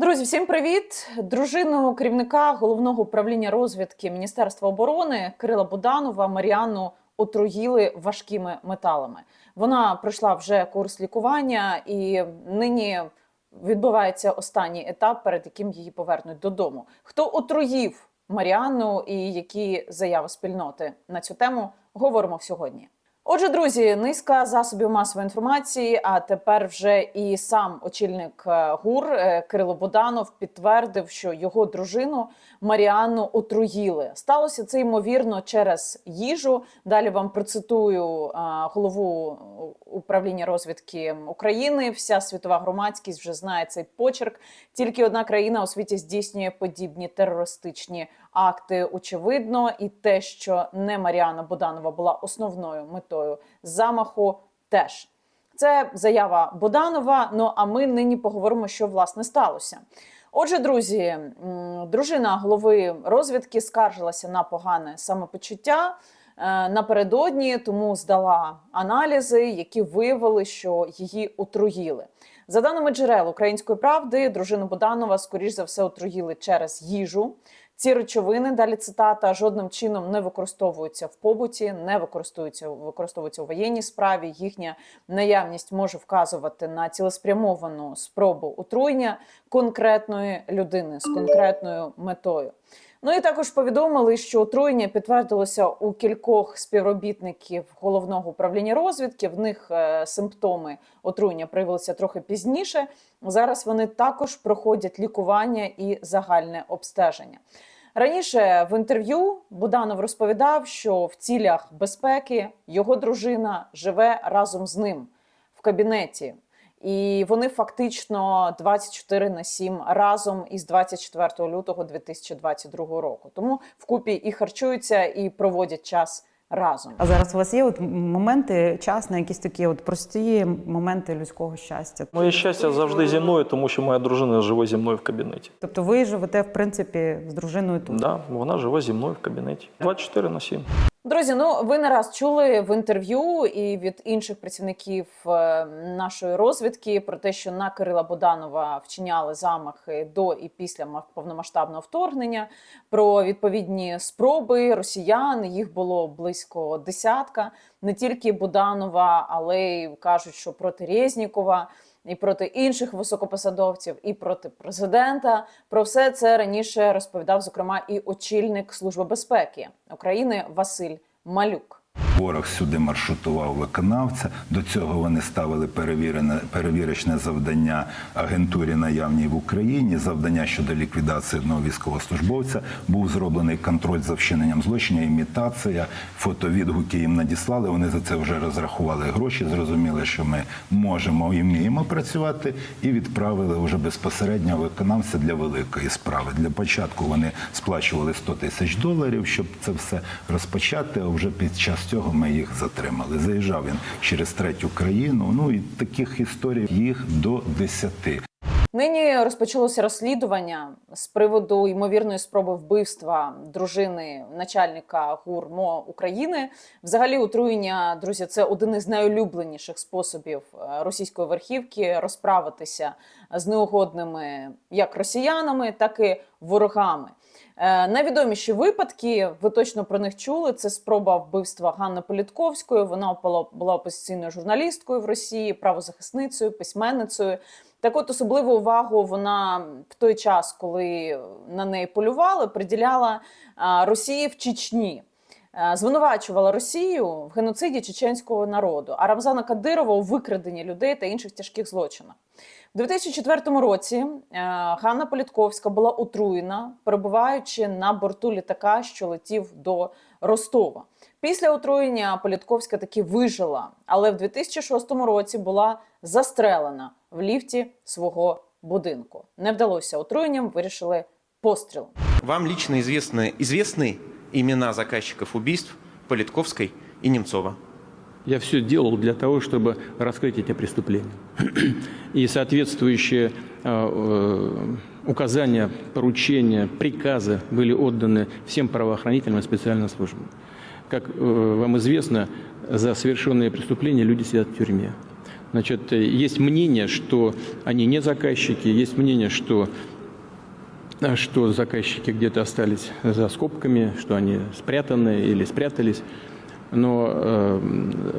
Друзі, всім привіт! Дружину керівника головного управління розвідки Міністерства оборони Кирила Буданова Маріанну отруїли важкими металами. Вона пройшла вже курс лікування, і нині відбувається останній етап, перед яким її повернуть додому. Хто отруїв Маріанну і які заяви спільноти на цю тему говоримо сьогодні. Отже, друзі, низка засобів масової інформації. А тепер вже і сам очільник е, ГУР е, Кирило Боданов підтвердив, що його дружину Маріанну отруїли. Сталося це ймовірно через їжу. Далі вам процитую е, голову управління розвідки України. Вся світова громадськість вже знає цей почерк. Тільки одна країна у світі здійснює подібні терористичні акти. Очевидно, і те, що не Маріана Боданова була основною метою замаху, теж. Це заява Боданова. Ну а ми нині поговоримо, що власне сталося. Отже, друзі, дружина голови розвідки скаржилася на погане самопочуття напередодні, тому здала аналізи, які виявили, що її отруїли. За даними джерел української правди, дружину Боданова, скоріш за все, отруїли через їжу. Ці речовини, далі цитата, жодним чином не використовуються в побуті, не використовуються, використовуються у воєнній справі. Їхня наявність може вказувати на цілеспрямовану спробу отруєння конкретної людини з конкретною метою. Ну і також повідомили, що отруєння підтвердилося у кількох співробітників головного управління розвідки. В них е, симптоми отруєння проявилися трохи пізніше. Зараз вони також проходять лікування і загальне обстеження. Раніше в інтерв'ю Буданов розповідав, що в цілях безпеки його дружина живе разом з ним в кабінеті. І вони фактично 24 на 7 разом із 24 лютого 2022 року. Тому вкупі і харчуються, і проводять час разом. А зараз у вас є от моменти, час на якісь такі от прості моменти людського щастя. Моє щастя завжди зі мною, тому що моя дружина живе зі мною в кабінеті. Тобто ви живете в принципі з дружиною тут. Да, вона живе зі мною в кабінеті. 24 на 7. Друзі, ну ви не раз чули в інтерв'ю і від інших працівників е, нашої розвідки про те, що на Кирила Боданова вчиняли замахи до і після ма- повномасштабного вторгнення, про відповідні спроби росіян. Їх було близько десятка. Не тільки Боданова, але й кажуть, що проти Резнікова. І проти інших високопосадовців, і проти президента про все це раніше розповідав зокрема і очільник служби безпеки України Василь Малюк. Ворог сюди маршрутував виконавця. До цього вони ставили перевірочне завдання агентурі наявній в Україні. Завдання щодо ліквідації одного військовослужбовця був зроблений контроль за вчиненням злочинів, імітація, фотовідгуки їм надіслали. Вони за це вже розрахували гроші. Зрозуміли, що ми можемо і вміємо працювати, і відправили вже безпосередньо виконавця для великої справи. Для початку вони сплачували 100 тисяч доларів, щоб це все розпочати. А вже під час цього ми їх затримали. Заїжджав він через третю країну. Ну і таких історій їх до 10. Нині розпочалося розслідування з приводу ймовірної спроби вбивства дружини начальника ГУРМО України. Взагалі, отруєння, друзі, це один із найулюбленіших способів е, російської верхівки розправитися з неугодними як росіянами, так і ворогами. Е, Найвідоміші випадки, ви точно про них чули. Це спроба вбивства Ганни Політковської. Вона була, опозиційною журналісткою в Росії, правозахисницею, письменницею. Так, от особливу увагу вона в той час, коли на неї полювали, приділяла Росії в Чечні. Е, Звинувачувала Росію в геноциді чеченського народу, а Рамзана Кадирова у викраденні людей та інших тяжких злочинах. У 2004 році е, Ганна Політковська була отруєна, перебуваючи на борту літака, що летів до Ростова. Після отруєння Політковська таки вижила, але в 2006 році була застрелена в ліфті свого будинку. Не вдалося отруєнням, вирішили пострілом. Вам лично известны, известны имена заказчиков убийств Политковской и Немцова? Я все делал для того, чтобы раскрыть эти преступления. И соответствующие э, э, указания, поручения, приказы были отданы всем правоохранительным и специальным службам. Как э, вам известно, за совершенные преступления люди сидят в тюрьме. Значит, есть мнение, что они не заказчики, есть мнение, что что заказчики где-то остались за скобками, что они спрятаны или спрятались. Но э,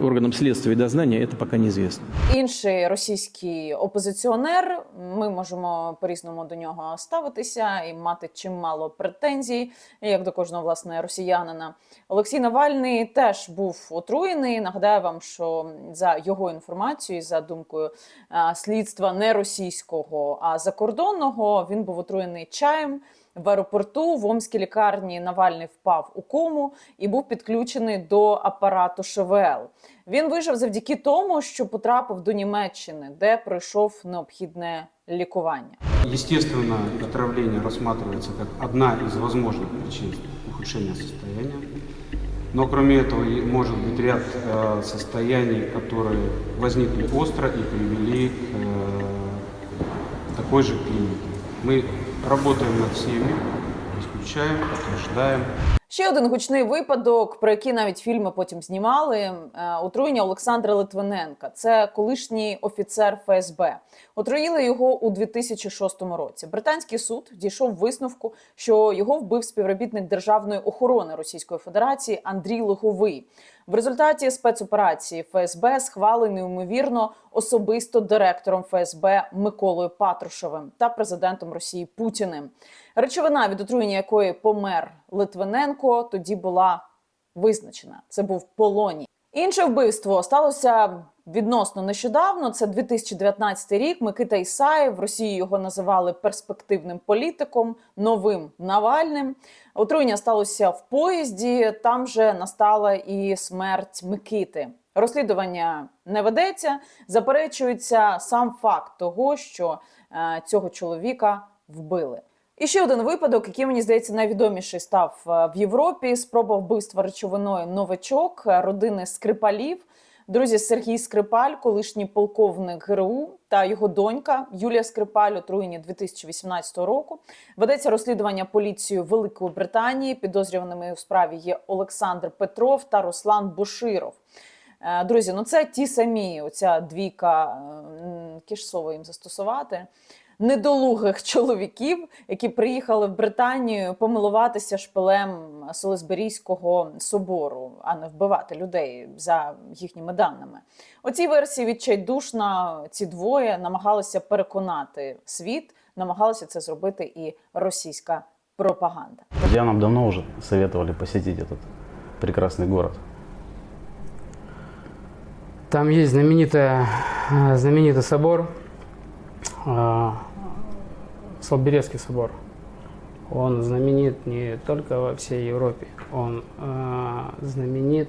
органам следствия и дознания это пока неизвестно. Інший російський опозиціонер. Ми можемо по-різному до нього ставитися і мати чимало претензій, як до кожного власне росіянина. Олексій Навальний теж був отруєний. Нагадаю вам, що за його інформацією, за думкою е, слідства не російського, а закордонного, він був отруєний чаєм В аеропорту в Омській лікарні Навальний впав у кому і був підключений до апарату ШВЛ. Він вижив завдяки тому, що потрапив до Німеччини, де пройшов необхідне лікування. Естественно, отравление рассматривается как одна из возможных причин ухудшения состояния. Но кроме этого и может быть ряд э, состояний, которые возникли остро и привели к э, такой же клинике. Мы работаем над всеми, исключаем, подтверждаем. Ще один гучний випадок, про який навіть фільми потім знімали: е, отруєння Олександра Литвиненка. Це колишній офіцер ФСБ. Отруїли його у 2006 році. Британський суд дійшов висновку, що його вбив співробітник державної охорони Російської Федерації Андрій Луговий. В результаті спецоперації ФСБ схвалений ймовірно особисто директором ФСБ Миколою Патрушевим та президентом Росії Путіним. Речовина, від отруєння якої помер Литвиненко, тоді була визначена. Це був полоній. Інше вбивство сталося відносно нещодавно. Це 2019 рік. Микита Ісаєв в Росії його називали перспективним політиком, новим Навальним. Отруєння сталося в поїзді. Там же настала і смерть Микити. Розслідування не ведеться, заперечується сам факт того, що е, цього чоловіка вбили. І ще один випадок, який мені здається найвідоміший став е, в Європі. Спроба вбивства речовиною новачок е, родини Скрипалів. Друзі, Сергій Скрипаль, колишній полковник ГРУ, та його донька Юлія Скрипаль, отруєні 2018 року. Ведеться розслідування поліцією Великої Британії. Підозрюваними у справі є Олександр Петров та Руслан Буширов. Е, Друзі, ну це ті самі, оця двійка, слово їм застосувати, недолугих чоловіків, які приїхали в Британію помилуватися шпилем Солесберійського собору, а не вбивати людей за їхніми даними. У цій версії відчайдушно ці двоє намагалися переконати світ, намагалася це зробити і російська пропаганда. Друзья нам давно уже советовали посетить этот прекрасный город. Там есть знаменитая, э, знаменитый собор, э, Слоберецкий собор. Он знаменит не только во всей Европе, он э, знаменит,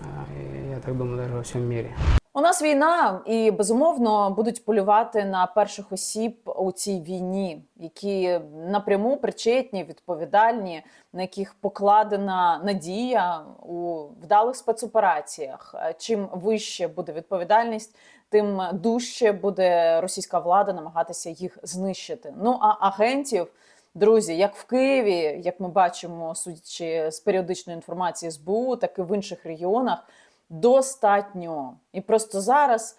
э, я так думаю, даже во всем мире. У нас війна, і безумовно будуть полювати на перших осіб у цій війні, які напряму причетні, відповідальні, на яких покладена надія у вдалих спецопераціях. Е, Чим вище буде відповідальність, тим дужче буде російська влада намагатися їх знищити. Ну а агентів. Друзі, як в Києві, як ми бачимо, судячи з періодичної інформації СБУ, так і в інших регіонах, достатньо. І просто зараз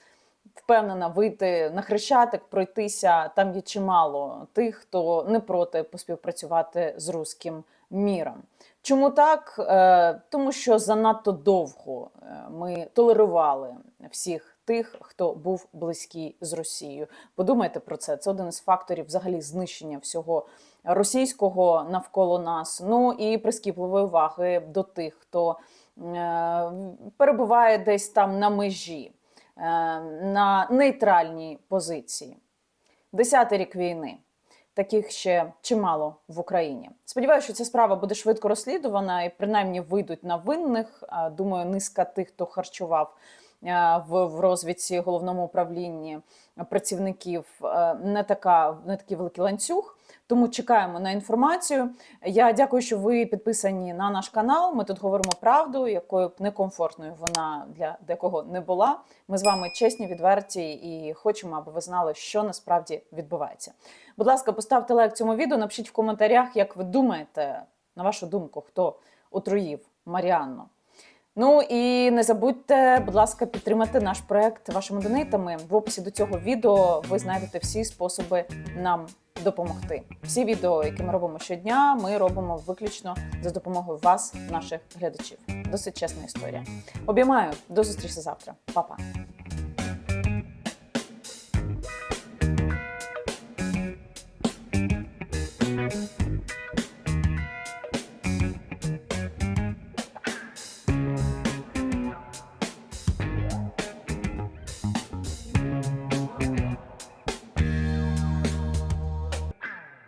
впевнена вийти на хрещатик, пройтися. Там є чимало тих, хто не проти поспівпрацювати з руським міром. Чому так? Е, Тому що занадто довго е, ми толерували всіх тих, хто був близький з Росією. Подумайте про це. Це один із факторів взагалі знищення всього російського навколо нас. Ну і прискіпливої уваги до тих, хто е, перебуває десь там на межі, е, на нейтральній позиції. Десятий рік війни. Таких ще чимало в Україні. Сподіваюся, що ця справа буде швидко розслідувана і принаймні вийдуть на винних. Думаю, низка тих, хто харчував в, в розвідці головному управлінні працівників, е, не така не такий великий ланцюг. Тому чекаємо на інформацію. Я дякую, що ви підписані на наш канал. Ми тут говоримо правду, якою б некомфортною вона для декого не була. Ми з вами чесні, відверті і хочемо, аби ви знали, що насправді відбувається. Будь ласка, поставте лайк цьому відео, напишіть в коментарях, як ви думаєте, на вашу думку, хто отруїв Маріанну. Ну і не забудьте, будь ласка, підтримати наш проект вашими донейтами. В описі до цього відео ви знайдете всі способи нам допомогти. Всі відео, які ми робимо щодня, ми робимо виключно за допомогою вас, наших глядачів. Досить чесна історія. Обіймаю до зустрічі завтра. Па-па.